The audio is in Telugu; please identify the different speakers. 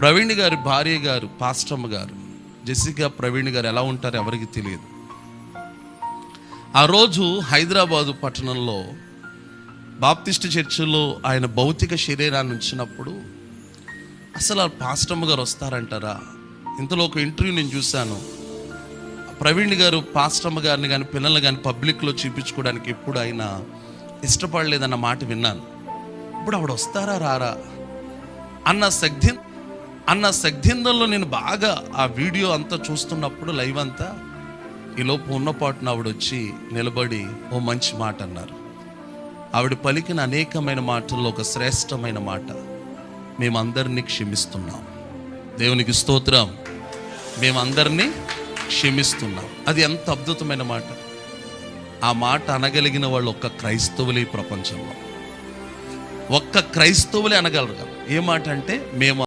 Speaker 1: ప్రవీణ్ గారి భార్య గారు పాస్టమ్మ గారు జెసికా ప్రవీణ్ గారు ఎలా ఉంటారో ఎవరికి తెలియదు. ఆ రోజు హైదరాబాదు పట్టణంలో బాప్తిస్ట్ చర్చిలో ఆయన భౌతిక శరీరాన్ని ఉంచినప్పుడు అసలు ఆ పాస్టమ్మ గారు వస్తారంటారా? ఇంతలో ఒక ఇంటర్వ్యూ నేను చూశాను. ప్రవీణ్ గారు పాస్టమ్మ గారిని కానీ పిల్లల్ని కానీ పబ్లిక్లో చూపించుకోవడానికి ఎప్పుడు ఆయన ఇష్టపడలేదన్న మాట విన్నాను. ఇప్పుడు ఆవిడ వస్తారా రారా? అన్న సగ్ధి అన్న సగ్ధిందంలో నేను బాగా ఆ వీడియో అంతా చూస్తున్నప్పుడు లైవ్ అంతా ఈలోపు ఉన్నపాటున ఆవిడ వచ్చి నిలబడి ఓ మంచి మాట అన్నారు. ఆవిడ పలికిన అనేకమైన మాటల్లో ఒక శ్రేష్టమైన మాట. మేమందరినీ క్షమిస్తున్నాం. దేవునికి స్తోత్రం. మేమందరినీ క్షమిస్తున్నాం. అది ఎంత అద్భుతమైన మాట. ఆ మాట అనగలిగిన వాళ్ళు ఒక్క క్రైస్తవులే ఈ ప్రపంచంలో. ఒక్క క్రైస్తవులే అనగలరు ఏ మాట అంటే మేము